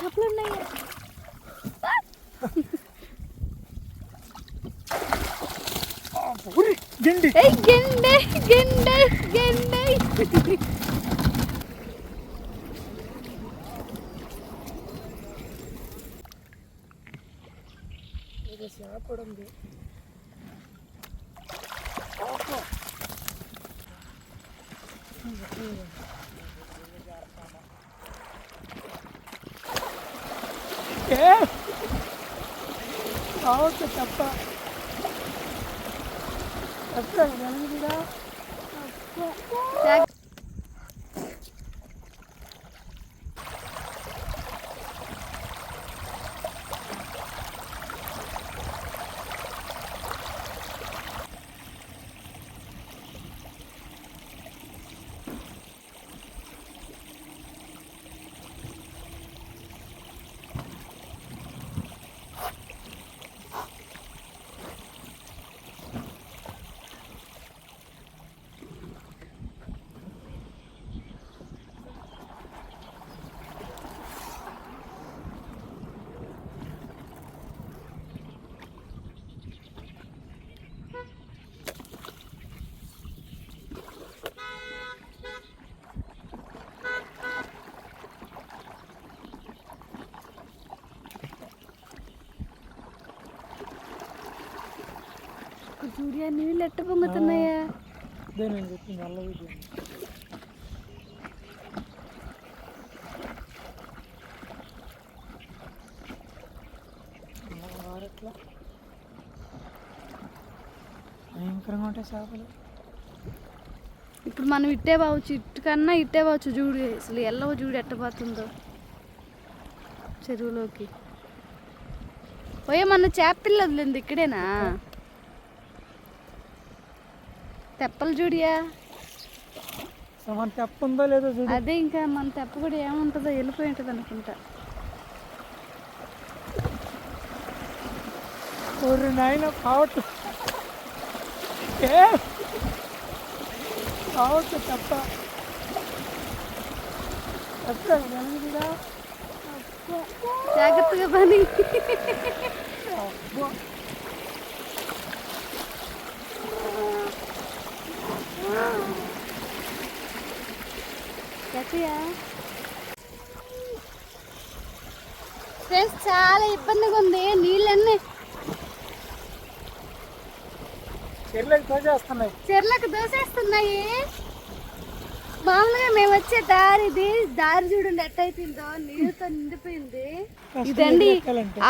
చేపలు ఉన్నాయి ఉరి, గిండి ఏయ్ గెండే గెండే గెండే 없어요. 연기가 없고. సూర్య నీళ్ళు ఎట్ట పొంగుతున్నాయా? ఇదే నేను చెప్పింది అల్ల విజయం వారెట్లా భయంకరంగా ఉంటాయి చేపలు. ఇప్పుడు మనం ఇట్టే పోవచ్చు ఇటు కన్నా ఇట్టే పోవచ్చు చూడు అసలు ఎల్లవ చూడు ఎట్ట పోతుందో చెరువులోకి. పోయే మన చేప పిల్ల వదిలింది ఇక్కడేనా? తెప్పలు చూడియా మన తెప్ప ఉందో లేదో చూడు అదే ఇంకా మన తెప్ప కూడా ఏముంటుందో వెళ్ళిపోయి ఉంటుంది అనుకుంటా. ఏ? పావట్టు తప్ప. తప్ప ఎనిమిదిగా జాగ్రత్తగా పని. అబ్బో. గట్టిగా ఫ్రెండ్స్ చాలా ఇబ్బందిగా ఉంది. నీళ్ళన్నీ చెర్లకి తోచేస్తున్నాయి చెర్లకు దోసేస్తున్నాయి మామూలుగా మేము వచ్చే దారి ఇది. దారి చూడండి ఎట్టయిపోయిందో నీళ్ళతో నిండిపోయింది. ఇదండి.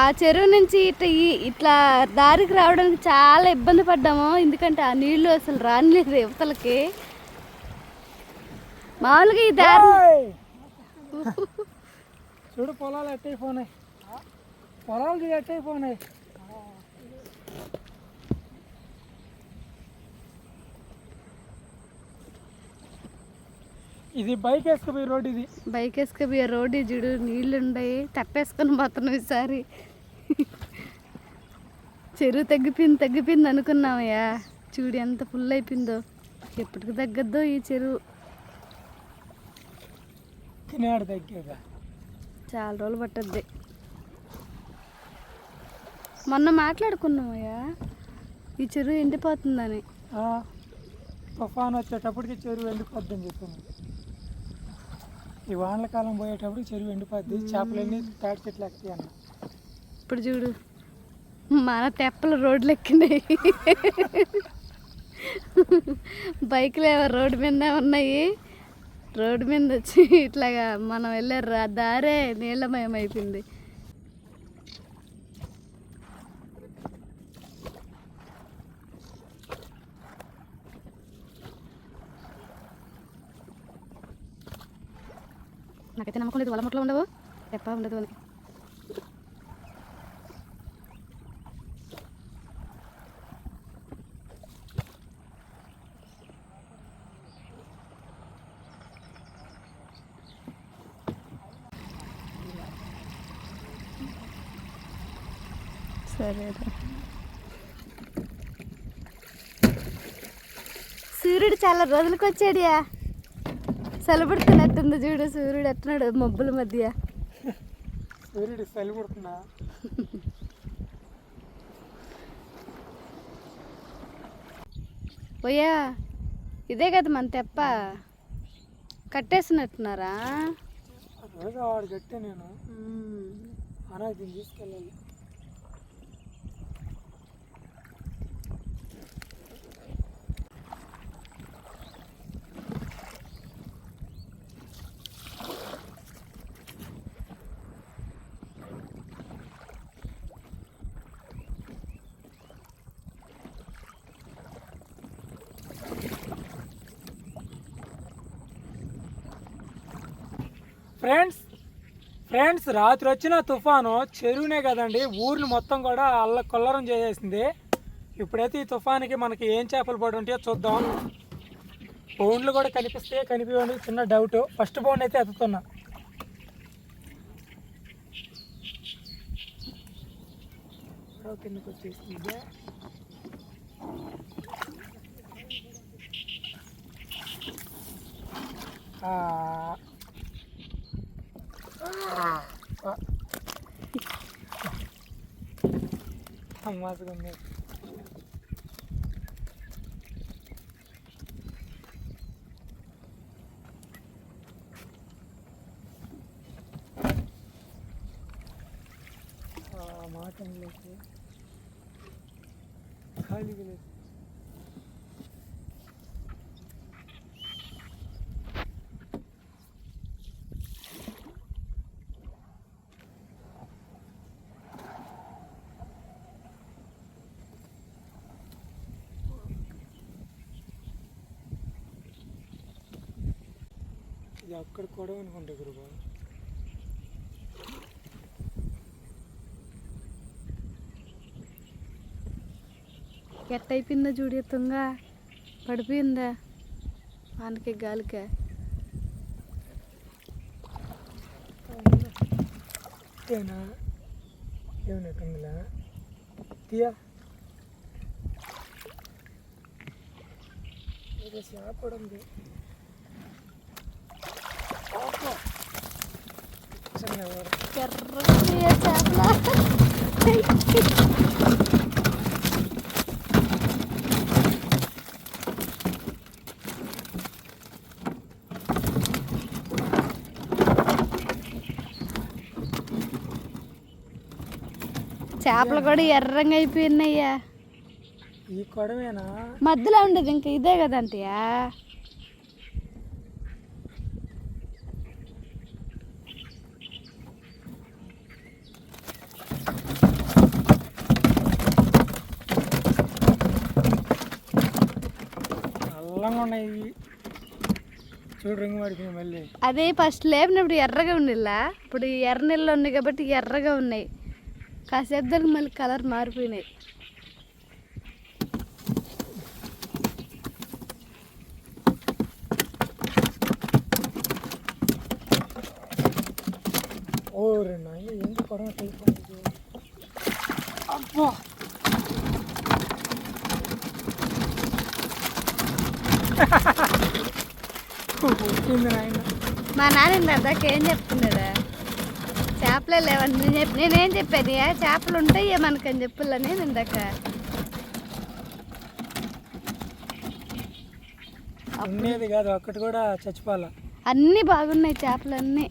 ఆ చెరువు నుంచి ఇట్లా ఇట్లా దారికి రావడానికి చాలా ఇబ్బంది పడ్డాము. ఎందుకంటే ఆ నీళ్ళు అసలు రానిలేదు యువతలకి మామూలుగా ఈ దారి! చూడు పొలాలు ఎట్టయిపోయినాయి పొలాలు ఎట్టయిపోయినాయి ఇది బైక్ వేసుకుపోయి రోడ్ ఇది. బైక్ వేసుకపోయే రోడ్డు చూడు నీళ్ళు ఉన్నాయి తప్పేసుకొని పోతున్నాం ఈసారి. చెరువు తగ్గిపోయింది తగ్గిపోయింది అనుకున్నామయ్యా. చూడు ఎంత ఫుల్ అయిపోయిందో. ఎప్పటికి తగ్గద్దో ఈ చెరువు. తగ్గాక చాలా రోజులు పట్టద్ది. మొన్న మాట్లాడుకున్నామయ్యా ఈ చెరువు ఎండిపోతుందని. ఆ, తుఫాన్ వచ్చేటప్పటికి చెరువు ఎండిపోద్దని చెప్పింది ఈ వానల కాలం పోయేటప్పుడు చెరువు ఎండిపోద్ది చేపలన్నీ తాటి చెట్లు ఎక్కుతాయి అన్న. ఇప్పుడు చూడు మన తెప్పలు రోడ్లు ఎక్కినాయి. బైకులు ఏమో రోడ్డు మీద ఉన్నాయి. రోడ్డు మీద వచ్చి ఇట్లాగా మనం వెళ్ళే రా దారే నీళ్ళమయం అయిపోయింది నాకైతే నమ్మకం లేదు వలముట్లో ఉండవు. తెప్ప ఉండదు అని. సరే సూర్యుడు చాలా రోజులకు వచ్చాడియా సెలబడుతున్నట్టుంది చూడు సూర్యుడు ఎట్టున్నాడు మబ్బుల మధ్య. సూర్యుడు పుడుతుందా పోయా ఇదే కదా మన తెప్ప. కట్టేసినట్టున్నారా? రోజు వాడు కట్టే నేను. తీసుకెళ్ళాలి. ఫ్రెండ్స్ ఫ్రెండ్స్ రాత్రి వచ్చిన తుఫాను చెరువునే కదండి. ఊరిని మొత్తం కూడా అల్ల కొల్లరం చేసేసింది. ఇప్పుడైతే ఈ తుఫానికి మనకి ఏం చేపలు పడి ఉంటాయో చూద్దాం. బౌండ్లు కూడా కనిపిస్తే కనిపించండి చిన్న డౌట్ ఫస్ట్ బౌండ్ అయితే ఎత్తుతున్నా. కిందకి వచ్చేసింది ఆ, అమ్మాసుగా ఉంది ఆ మాట లేదు ఖాళీగా లేదు ఇది అక్కడ కూడా అనుకుంటా గురువు ఎట్ట అయిపోయిందో చూడు తుంగ. పడిపోయిందా? వానికి గాలికే? తీయా? ఏదో చేపడు ఉంది ఆపా. చిన్న ఎవరు? ఎర్ర చేపల చేపలు కూడా ఎర్రంగా అయిపోయినాయ్యా. ఈ కొడవేనా? మధ్యలో ఉండేది ఇంకా ఇదే కదంటయా ఉన్నాయి ఇవి. చూడు రింగు పడిపోయి మళ్ళీ అదే ఫస్ట్ లేపినప్పుడు ఎర్రగా ఉండిలా ఇప్పుడు ఈ ఎర్ర నీళ్ళు ఉన్నాయి కాబట్టి ఎర్రగా ఉన్నాయి కాసేపు దానికి మళ్ళీ కలర్ మారిపోయినాయి ఓ రెండు ఆయన ఏంటి కొడవ అయిపోయింది అబ్బా మా నాన్న ఇందాక ఏం చెప్తున్నాడా? చేపలే లేవని నేను చెప్పి నేనేం చెప్పాను ఏ చేపలు ఉంటాయి మనకని చెప్పులని ఇందాక? ఉండేది కాదు ఒక్కటి కూడా చచ్చిపోవాలా? అన్నీ బాగున్నాయి చేపలు అన్నీ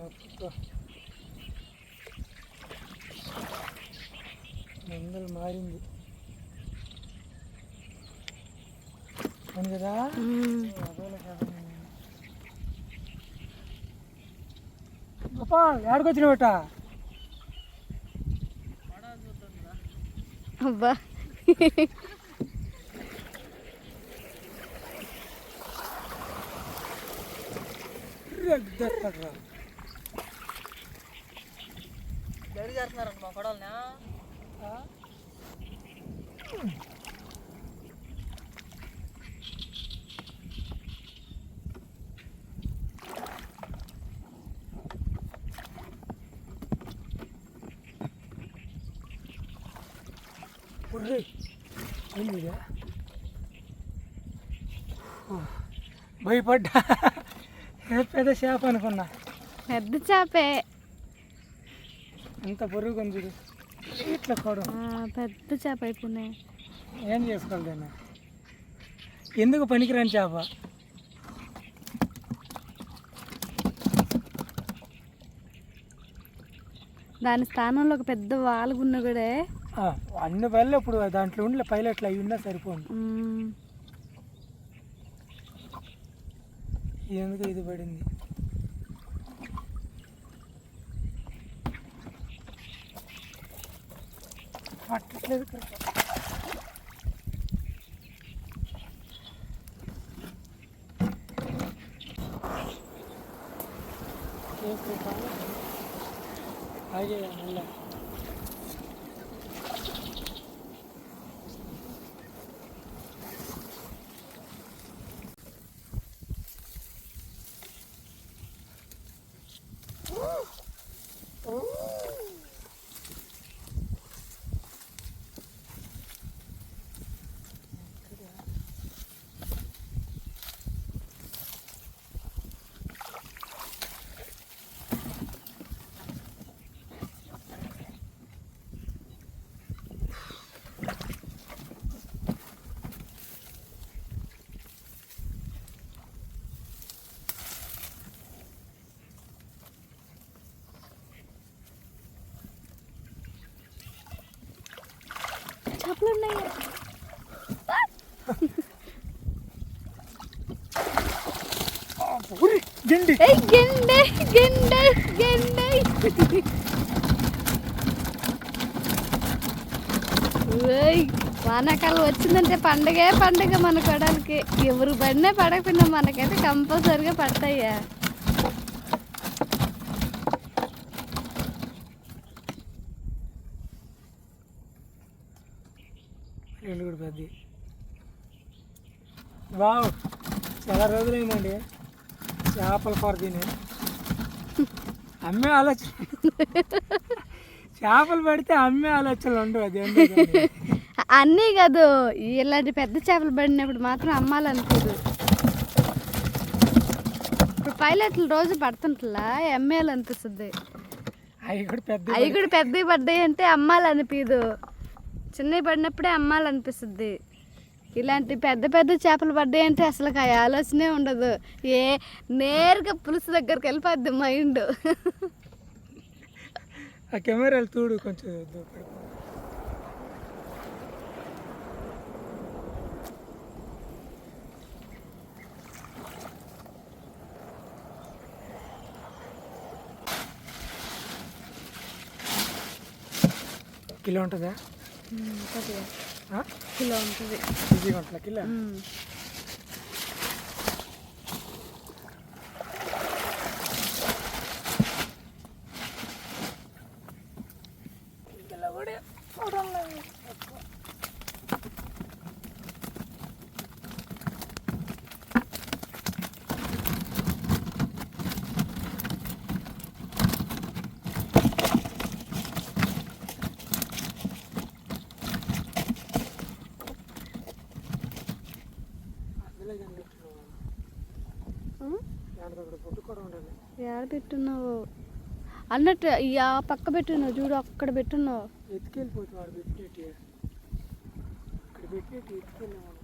అబ్బా. మందలు మారింది అవును కదా మ్మ్. అదోలే కదా. గోపాల్ ఏడకొచ్చిన బెట్ట అబ్బా ఎక్కడ చేస్తున్నారంట మా కొడాలని ఉర్రి ఏంది ఇది? భయపడ్డా. పెద్ద చేప అనుకున్నా. పెద్ద చేపే. ఎంత బరువు కొంచెం ఇట్లా కొడు. పెద్ద చేప అయిపోయినాయి. ఏం చేసుకోవాలి దాన్ని? ఎందుకు పనికిరాని చేప? దాని స్థానంలో ఒక పెద్ద వాలుగున్న కూడా అన్ని వల్ల ఇప్పుడు దాంట్లో ఉండే పైలట్లు అవి ఉన్నా సరిపోండి. ఎందుకు ఇది పడింది? పట్టట్లేదు ఆగే మళ్ళా. చేపలు ఉన్నాయి ఉరి, గిండి. ఏయ్ గెండే గెండే గెండే. ఓయ్ వానాకాలం వచ్చిందంటే పండగే పండగ మన కొడలకి. ఎవరు పడినా పడకపోయినా మనకైతే కంపల్సరిగా పడతాయ్యా రెండు కూడా పెద్ద వావ్ చాలా రోజులైందండి. చేపల కూర తిని. అమ్మే ఆలోచన. చేపలు పడితే అమ్మే ఆలోచనలు ఉండవు అది. అన్నీ కాదు ఇలాంటి పెద్ద చేపలు పడినప్పుడు మాత్రం అమ్మాలనుకోదు. ఇప్పుడు పైలట్లు రోజు పడుతుంటలా ఎమ్మేలు అనిపిస్తుంది. అవి కూడా పెద్ద అవి కూడా పెద్దవి పడ్డాయి అంటే అమ్మాలనిపించదు చిన్నవి పడినప్పుడే అమ్మాలనిపిస్తుంది. ఇలాంటి పెద్ద పెద్ద చేపలు పడ్డాయి అంటే అసలు ఆ ఆలోచనే ఉండదు. ఏ నేరుగా పులుసు దగ్గరికి వెళ్ళిపోద్ది మైండ్ ఆ కెమెరాలు చూడు కొంచెం కిలో ఉంటుందా? కిలో ఉంటుంది. ఈజీగా ఉంటుందా కిలో? పెట్టున్నావు అన్నట్టు ఆ పక్క పెట్టున్నావు చూడు అక్కడ పెట్టున్నావు ఎత్తుకెళ్ళిపోతుంది వాడు పెట్టినట్టు ఇక్కడ పెట్టినట్టు ఎత్తుకెళ్ళాము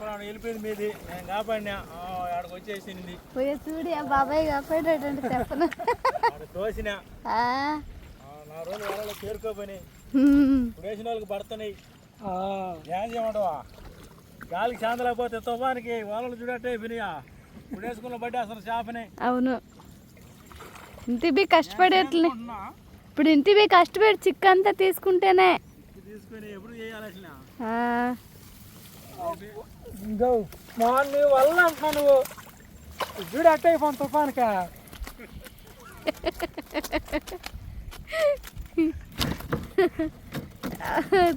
వెళ్ళిపోయింది మీది. నేను కాపాడినా. ఆ, ఆడకు వచ్చేసింది. పోయే చూడి ఆ బాబాయ్ చెప్పను. తోసిన. నా వాళ్ళలో చేరుకోపోయినాయి. ఇప్పుడు వేసిన వాళ్ళకి పడుతున్నాయి. ఆ, ఏం చేయమంటావా? గాలికి చాందలేకపోతే తుఫానికి వాళ్ళలు చూడట్టే అయిపోయినాయా? ఇప్పుడు వేసుకున్న బట్టి అసలు చేపనే. అవును. ఇంటి బి కష్టపడేట్లే. ఇప్పుడు ఇంటి బి కష్టపడి చిక్కు అంతా తీసుకుంటేనే తీసుకొని ఎప్పుడు చేయాలి ఆ, ఇంకో మా నీ వల్ల అంటున్నా నువ్వు. చూడు అట్ట అయిపోను తుఫాన్కా.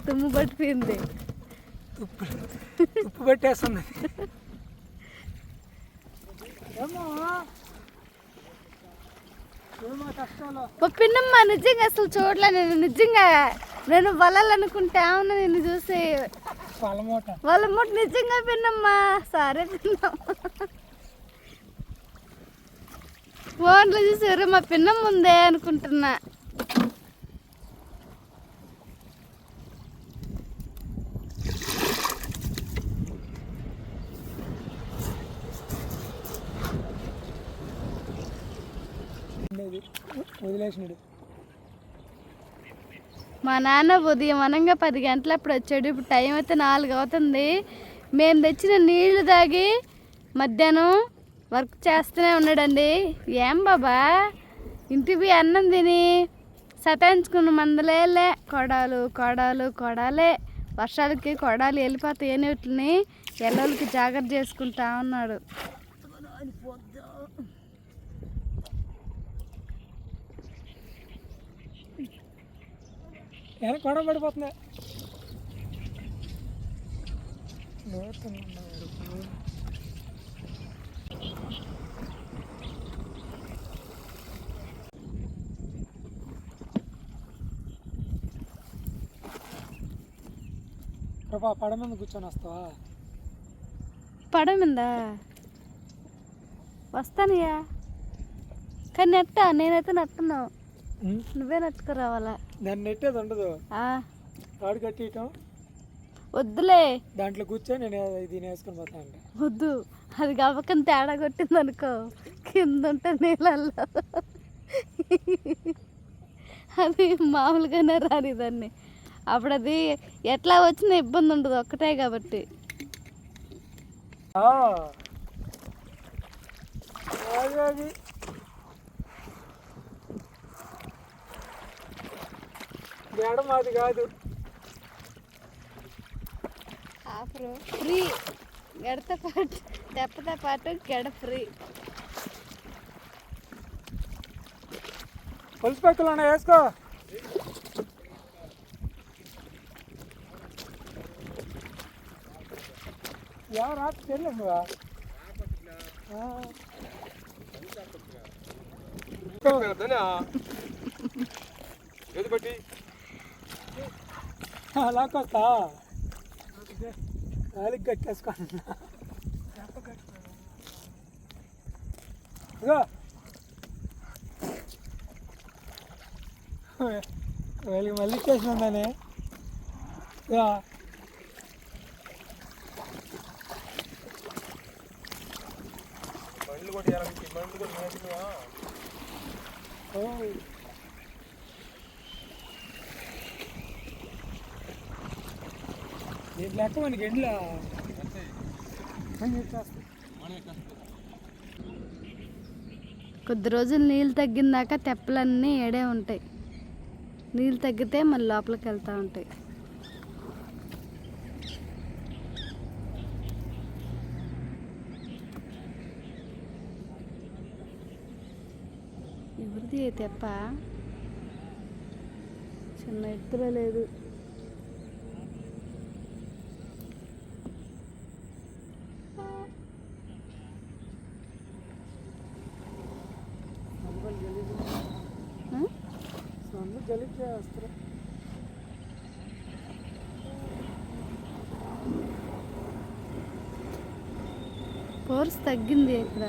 తుమ్ము పట్టిపోయింది. తుప్పు తుప్పు పెట్టేస్తుంది. పిన్నమ్మ నిజంగా అసలు చూడలే నేను. నిజంగా నేను వలలనుకుంటే అవును నిన్ను చూసి. పొలమూట వాళ్ళ మూట నిజంగా పిన్నమ్మ సరే పిన్నమ్మ ఫోన్లో చూసారు మా పిన్నమ్మ ఉందే అనుకుంటున్నా. వదిలేసినాడు. మా నాన్న ఉదయం అనంగా పది గంటలప్పుడు వచ్చాడు. ఇప్పుడు టైం అయితే నాలుగు అవుతుంది. మేము తెచ్చిన నీళ్ళు తాగి మధ్యాహ్నం వర్క్ చేస్తూనే ఉన్నాడండి. ఏం బాబా? ఇంటికి అన్నం తిని సతాయించుకున్న మందలేలే. కొడాలు కొడాలు కొడాలే. వర్షాలకి కొడాలు వెళ్ళిపోతాయి వీటిని ఎల్లలకి జాగ్రత్త చేసుకుంటా ఉన్నాడు. వెనక గొడవ పడిపోతుంది. ప్రభా పడ మీద కూర్చొని వస్తావా? పడమిందా వస్తానయ్యా. కానీ నెట్ట నేనైతే నెట్టను. ఉమ్, నువ్వే నెట్టుకురావాలా? దాన్ని నెట్టేది ఉండదు. ఆ, తాడు కట్టియటం. వద్దులే. దాంట్లో కూర్చొని నేను దీని వేసుకొని పోతా వద్దు. అది గవ్వకని తేడా కొట్టింది అనుకో కింద ఉంటే నీళ్ళల్లో. అది మామూలుగానే రాని దాన్ని అప్పుడు అది ఎట్లా వచ్చినా ఇబ్బంది ఉండదు ఒక్కటే కాబట్టి. ఆ. అది. గెడ మాది కాదు ఆఫరు ఫ్రీ గడతో పాటు తెప్పతో పాటు గడ ఫ్రీ పులుసు పెక్కలు ఉన్నాయి వేసుకో ఎవరు రాత్రి తెలియదు అలాకొస్తా గాలికి కట్టేసుకున్నా ఇగో. వీళ్ళకి మళ్ళీ ఇగో. బండ్లు కొట్టి బండ్లు కొట్టి లెక్క మనకి ఎండ్లా కొద్ది రోజులు నీళ్ళు తగ్గిందాక తెప్పలన్నీ ఏడే ఉంటాయి. నీళ్ళు తగ్గితే మళ్ళీ లోపలికి వెళ్తూ ఉంటాయి. ఎవరిది తెప్ప? చిన్న ఎత్తులో లేదు ఆ? సొంత ఫోర్స్ తగ్గింది ఇక్కడ.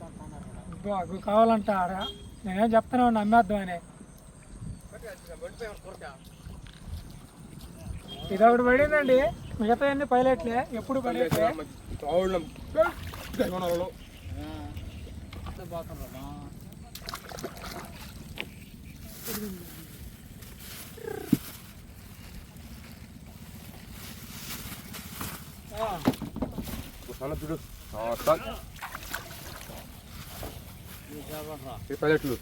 అవి కావాలంటారా? కావాలంట ఆడ నేనేం చెప్తాను నమ్మేద్దాం అని. ఇది ఒకటి పడిందండి. మిగతా అన్ని పైలట్లే. ఎప్పుడు పడేట్లే చూడు పైలట్లు